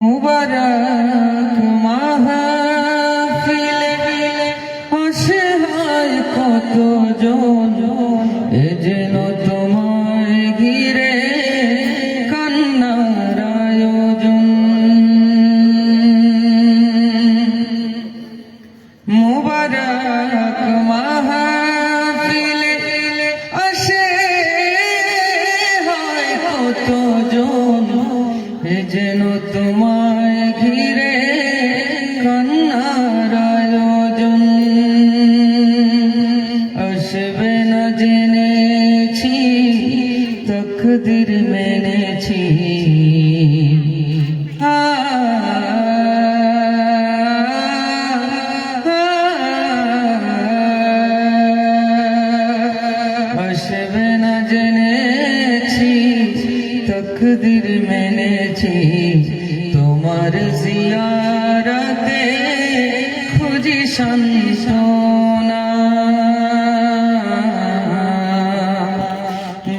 মুবারক মাহফিলে অসহায় কত জন। এ যেন তোমায় ঘিরে কান্নার আয়োজন। মুবারক মাহফিলে আসে হয় কত জন। এ যেন তোমায় ঘিরে কন্যার আয়োজন। আসবে না জেনেছি তকদির মেনেছি। তকদির মেনেছি তোমার জিয়ারতে খুঁজি সন্তনা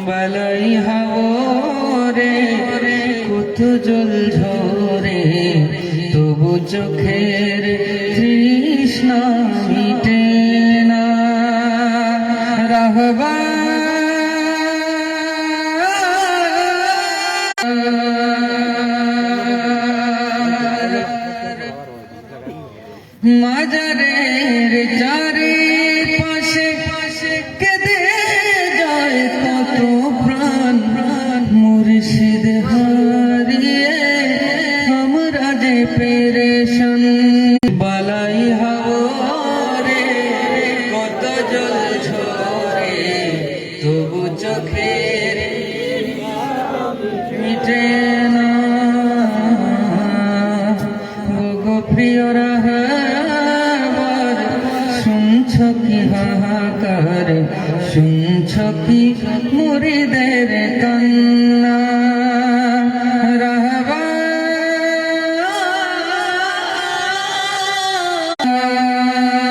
বালাই হাওরে কত জল ঝরে, তবু চোখের তৃষ্ণা মিটে না। রাহবা মাজারের চারি পাশে পাশে কেঁদে যায় কত প্রাণ। প্রাণ মুর্শিদ হারিয়ে আমরা যে পেরেশন। বালাই হাওরে কত জল ঝরে, তবু চোখের মিটে না। গো শুনছ কি মুরিদের কান্না